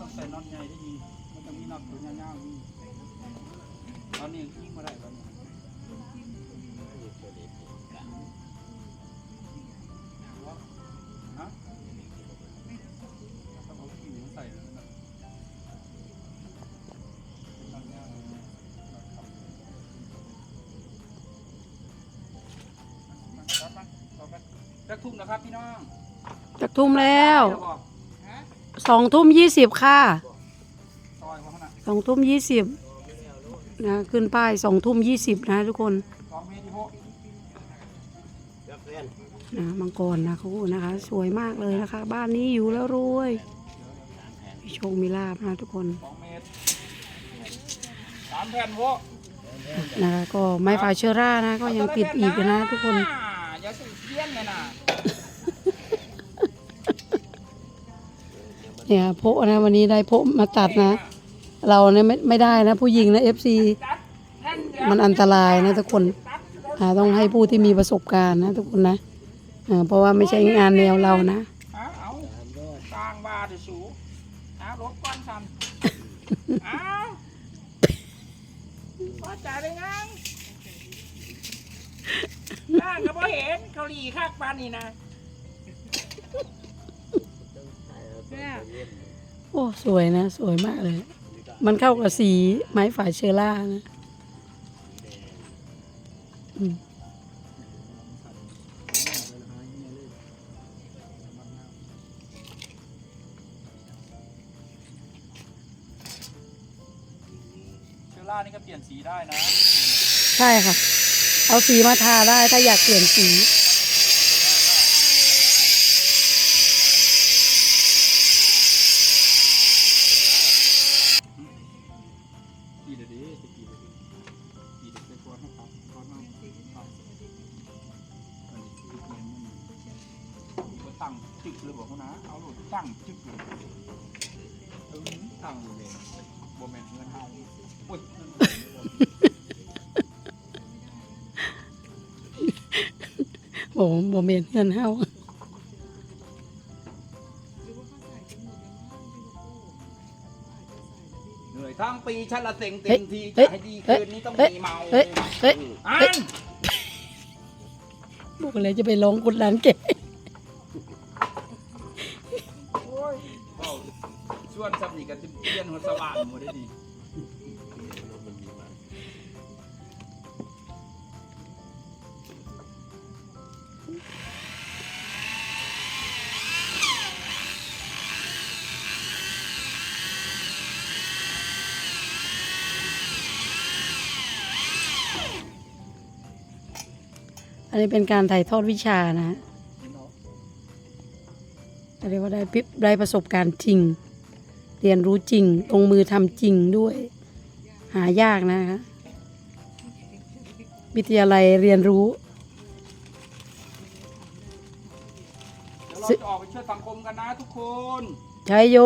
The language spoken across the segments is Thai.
ต้องใส่น็อตใหญ่ได้ยิงมันจะมีน็อตตัวยาวๆนี่ตอนนี้ยิงมาได้ตอนนี้ฮะต้องเอาขี้มาใส่แล้วนะเป็นน็อตยาวน็อตขับมาครับมาต่อไปจักทุ่มนะครับพี่น้องจักทุ่มแล้ว เดี๋ยบอก สองทุ่มยี่สิบค่ะสองทุ่มยี่สิบนะขึ้นป้ายสองทุ่มยี่สิบนะทุกคนสองเมตรที่หกนะมังกรนะเขาพูดนะคะ สวยมากเลยนะคะ บ้านนี้อยู่แล้วรวยมีโชคมีลาบนะทุกคนสามแผ่นโวนะคะก็ไม้ฝาเชอรานะ ก็ยังติดอีกนะทุกคนอย่าสุดเพี้ยนเลยนะ เนี่ยโพะนะวันนี้ได้โพะมาตัดนะ เราเนี่ยไม่ไม่ได้นะ ผู้หญิงนะเอฟซีมันอันตรายนะทุกคนต้องให้ผู้ที่มีประสบการณ์นะทุกคนนะเพราะว่าไม่ใช่งานแนวเรานะฮะเอาสร้งบาดยวสูเอารถก้อนสันเอาพอจ่ายไปยังสร้างก็พอเห็นเขาหลีคักปานนี่นะ โอ้สวยนะ สวยมากเลย มันเข้ากับสีไม้ฝาเชอร่านะอืมเชอร่านี่ก็เปลี่ยนสีได้นะ ใช่ค่ะ เอาสีมาทาได้ถ้าอยากเปลี่ยนสี ตั้งจึกเลยบอกเขานะ เอาโหลดตั้งจึกเลยเออตั้งอยู่เลยโบแมนเงินเฮาโอ้ยเงินเฮาโอ้บ่เมนเงินเฮาเหนื่อยทั้งปีฉันละเต็งเต็เฮ้ยมทีเฮ้จะยให้ดีเฮ้ยคืนนี้ต้องเฮ้ยมีเมาเฮ้ยเฮ้ยอันบอกเลยจะไปร้องกุดร้านเก๋ เปลี่ยนหัวสว่างหมดได้ดีอันนี้เป็นการถ่ายทอดวิชานะฮะเรียกว่าได้ปิได้ประสบการณ์จริง เรียนรู้จริงลงมือทำจริงด้วย หายากนะคะวิทยาลัยเรียนรู้เดี๋ยวเราจะออกไปช่วยสังคมกันนะทุกคนใช้โย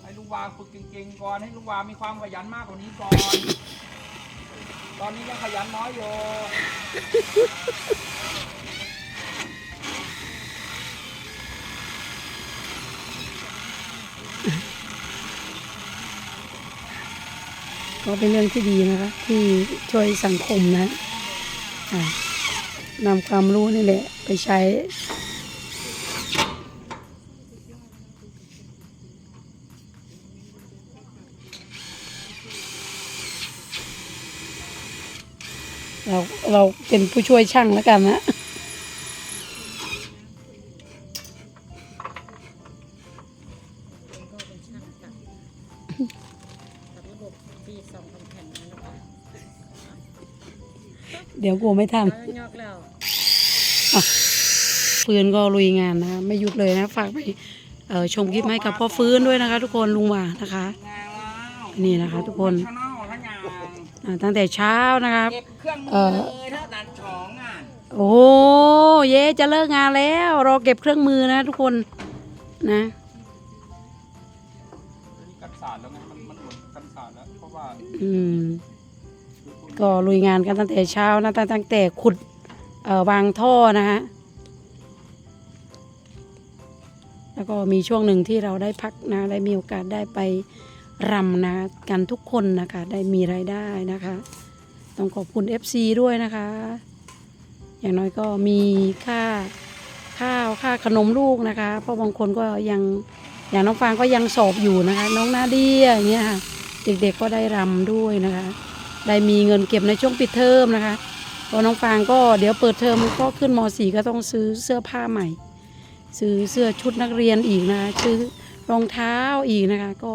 ให้ลุงวางฝึกเก่งๆก่อนให้ลุงวางมีความขยันมากกว่านี้ก่อน ตอนนี้ยังขยันน้อยอยู่ ก็เป็นเรื่องที่ดีนะคะ ที่ช่วยสังคมนะะนำความรู้นี่แหละ ไปใช้ เราเราเป็นผู้ช่วยช่างแล้วกันนะ เดี๋ยวกลัวไม่ทันแล้วยอกแล้วฟื้นก็ลุยงานนะคะไม่หยุดเลยนะฝากไปเอ่อชมคลิปให้กับพ่อฟื้นด้วยนะคะ ทุกคนลุงหว่านะคะงานแล้วนี่นะคะ ทุกคนชาแนลทั้งงานอ่าตั้งแต่เช้านะครับเก็บเครื่องมืเอ่ออเลยถ้าตัดของงานโอ้โหเย้จะเลิกงานแล้วรอเก็บเครื่องมือนะ ทุกคนนะนี่กันศาสตร์แล้วไงมันมันหมดกันศาสตร์แล้วเพราะว่า อืม ก็ลุยงานกันตั้งแต่เช้านะตั้งแต่ขุดเอ่อวางท่อนะฮะแล้วก็มีช่วงหนึ่งที่เราได้พักนะได้มีโอกาสได้ไปรำนะกันทุกคนนะคะได้มีรายได้นะคะ ต้องขอบคุณ FC ด้วยนะคะ อย่างน้อยก็มีค่าข้าวค่าขนมลูกนะคะ เพราะบางคนก็ยังอย่างน้องฟางก็ยังสอบอยู่นะคะ น้องนาเดียอย่างเงี้ยค่ะเด็กๆก็ได้รำด้วยนะคะ ได้มีเงินเก็บในช่วงปิดเทอมนะคะเพราะน้องฟางก็เดี๋ยวเปิดเทอมก็ขึ้นม .4 ก็ต้องซื้อเสื้อผ้าใหม่ ซื้อเสื้อชุดนักเรียนอีกนะคะซื้อรองเท้าอีกนะคะ ก็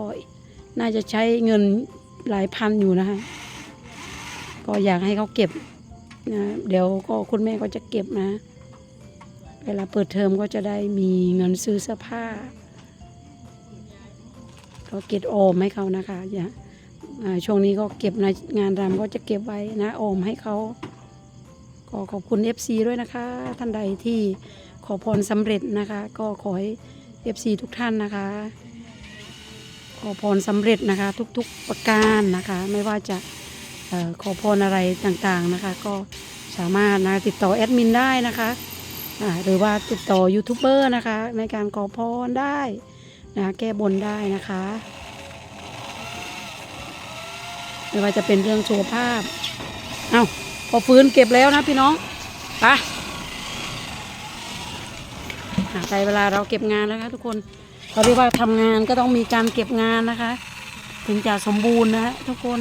น่าจะใช้เงินหลายพันอยู่นะคะ ก็อยากให้เขาเก็บนะเดี๋ยวก็คุณแม่ก็จะเก็บนะ เวลาเปิดเทอมก็จะได้มีเงินซื้อเสื้อผ้า ก็เก็บออมให้เขานะคะ อย่าอ่า ช่วงนี้ก็เก็บในงานรำก็จะเก็บไว้นะออมให้เขาก็ขอบคุณ FC ด้วยนะคะ ท่านใดที่ขอพรสำเร็จนะคะ ก็ขอให้ FC ทุกท่านนะคะ ขอพรสำเร็จนะคะ ทุกๆประการนะคะ ไม่ว่าจะออขอพรอะไรต่างๆนะคะ ก็สามารถนะติดต่อแอดมินได้นะคะหรือว่าติดต่อยูทูบเบอร์นะคะ ในการขอพรได้นะแก้บนได้นะคะ ไม่ว่าจะเป็นเรื่องโชว์ภาพ เอา้าพอฟื้นเก็บแล้วนะพี่น้องไปอะได้เวลาเราเก็บงานแล้วคะทุกคนเขาเรียกว่าทำงานก็ต้องมีการเก็บงานนะคะ ถึงจะสมบูรณ์นะทุกคน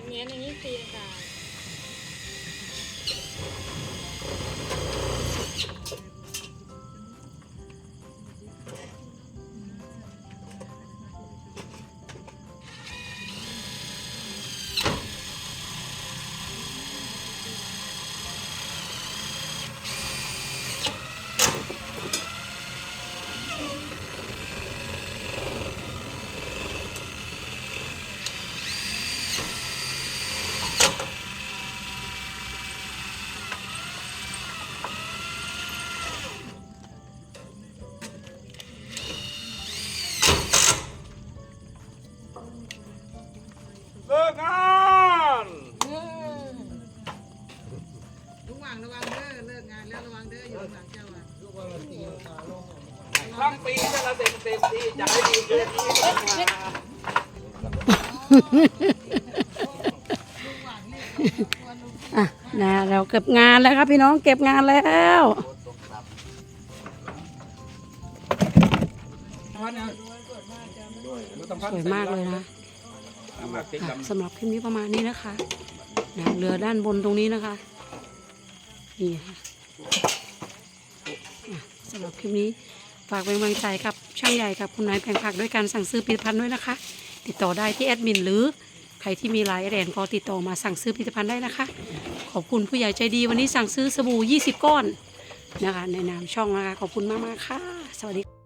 ดเงี้ยอย่างนี้ตีลังกาเทั้งปีจะละเต็มเต็มที่จะให้ดีเกินที่อะนะเราเก็บงานแล้วครับพี่น้องเก็บงานแล้วสวยมากเลยนะค่ะสำหรับคลิปนี้ประมาณนี้นะคะนะเรือด้านบนตรงนี้นะคะนี่ค่ะสำหรับคลิปนี้ ฝากเป็นกำลังใจกับช่างใหญ่กับคุณนายแผงผักด้วยการสั่งซื้อผลิตภัณฑ์ด้วยนะคะ ติดต่อได้ที่แอดมินหรือใครที่มีไลน์แดนก็ติดต่อมาสั่งซื้อผลิตภัณฑ์ได้นะคะ ขอบคุณผู้ใหญ่ใจดีวันนี้สั่งซื้อสบู่ 20 ก้อนนะคะ ในนามช่องนะคะขอบคุณมากๆค่ะ สวัสดี